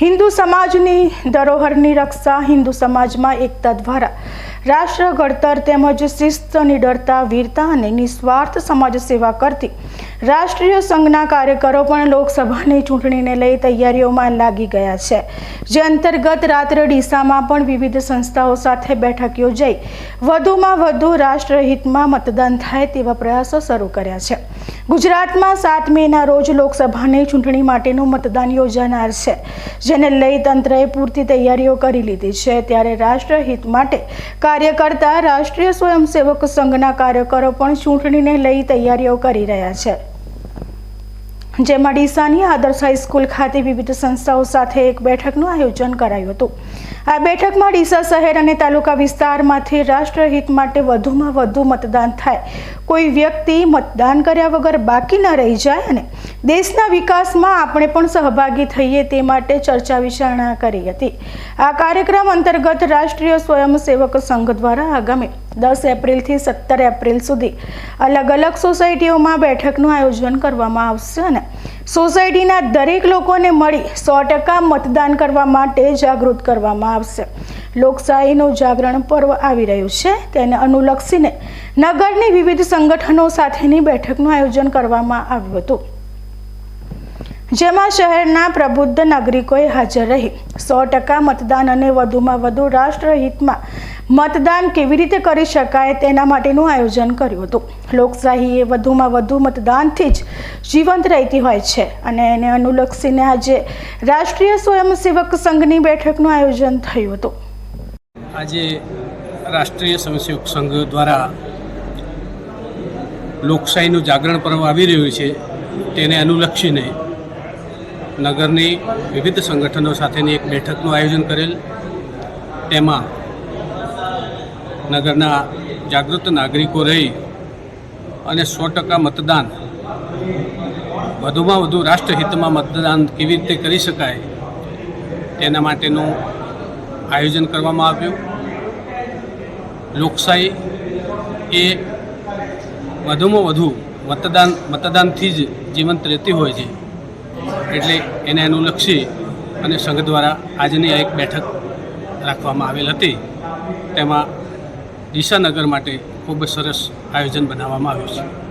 હિન્દુ સમાજની ધરોહરની રક્ષા હિન્દુ સમાજમાં એકતા દ્વારા રાષ્ટ્ર ઘડતર તેમજ શિસ્ત નિડરતા વીરતા અને નિસ્વાર્થ સમાજ સેવા કરતી રાષ્ટ્રીય સંઘના કાર્યકરો પણ લોકસભાની ચૂંટણીને લઈ તૈયારીઓમાં લાગી ગયા છે. જે અંતર્ગત રાત્રે ડીસામાં પણ વિવિધ સંસ્થાઓ સાથે બેઠક યોજાઈ. વધુમાં વધુ રાષ્ટ્રહિતમાં મતદાન થાય તેવા પ્રયાસો શરૂ કર્યા છે. ગુજરાતમાં સાત મેના રોજ લોકસભાની ચૂંટણી માટેનું મતદાન યોજાનાર છે, જેને લઈ તંત્રએ પૂરતી તૈયારીઓ કરી લીધી છે. ત્યારે રાષ્ટ્રહિત માટે કાર્ય કરતા રાષ્ટ્રીય સ્વયંસેવક સંઘના કાર્યકરો પણ ચૂંટણીને લઈ તૈયારીઓ કરી રહ્યા છે. જેમાં ડીસાની આદર્શ હાઈસ્કૂલ ખાતે વિવિધ સંસ્થાઓ સાથે એક બેઠકનું આયોજન કરાયું હતું. આ બેઠકમાં ડીસા શહેર અને તાલુકા વિસ્તારમાંથી રાષ્ટ્રહિત માટે વધુમાં વધુ મતદાન થાય. કોઈ વ્યક્તિ મતદાન કર્યા વગર બાકી ન રહી જાય અને દેશના વિકાસમાં આપણે પણ સહભાગી થઈએ તે માટે ચર્ચા વિચારણા કરી હતી. આ કાર્યક્રમ અંતર્ગત રાષ્ટ્રીય સ્વયંસેવક સંઘ દ્વારા આગામી દસ એપ્રિલથી સત્તર એપ્રિલ સુધી અલગ અલગ સોસાયટીઓમાં બેઠકનું આયોજન કરવામાં આવશે અને સોસાયટીના દરેક લોકોને મળી સો ટકા મતદાન કરવા માટે જાગૃત કરવામાં આવશે. લોકશાહીનું જાગરણ પર્વ આવી રહ્યું છે. તેને અનુલક્ષીને નગરની વિવિધ સંગઠનો સાથેની બેઠકનું આયોજન કરવામાં આવ્યું હતું. જેમાં શહેરના પ્રબુદ્ધ નાગરિકોએ હાજર રહી. સો ટકા મતદાન અને વધુમાં વધુ રાષ્ટ્રહિતમાં મતદાન કેવી રીતે કરી શકાય તેના માટેનું આયોજન કર્યું હતું. લોકશાહી એ વધુમાં વધુ મતદાનથી જ જીવંત રહેતી હોય છે અને એને અનુલક્ષીને આજે રાષ્ટ્રીય સ્વયંસેવક સંઘની બેઠકનું આયોજન થયું હતું. આજે રાષ્ટ્રીય સ્વયંસેવક સંઘ દ્વારા લોકશાહીનું જાગરણ પર્વ આવી રહ્યું છે. તેને અનુલક્ષીને નગરની વિવિધ સંગઠનો સાથેની એક બેઠકનું આયોજન કરેલ. તેમાં નગરના જાગૃત નાગરિકો રહી અને સો ટકા મતદાન, વધુમાં વધુ રાષ્ટ્રહિતમાં મતદાન કેવી રીતે કરી શકાય તેના માટેનું આયોજન કરવામાં આવ્યું. લોકશાહી એ વધુમાં વધુ મતદાન, મતદાનથી જ જીવંત રહેતી હોય છે. એટલે એને અનુલક્ષી અને સંઘ દ્વારા આજની આ એક બેઠક રાખવામાં આવેલ હતી. તેમાં દિશાનગર માટે ખૂબ જ સરસ આયોજન બનાવવામાં આવ્યું છે.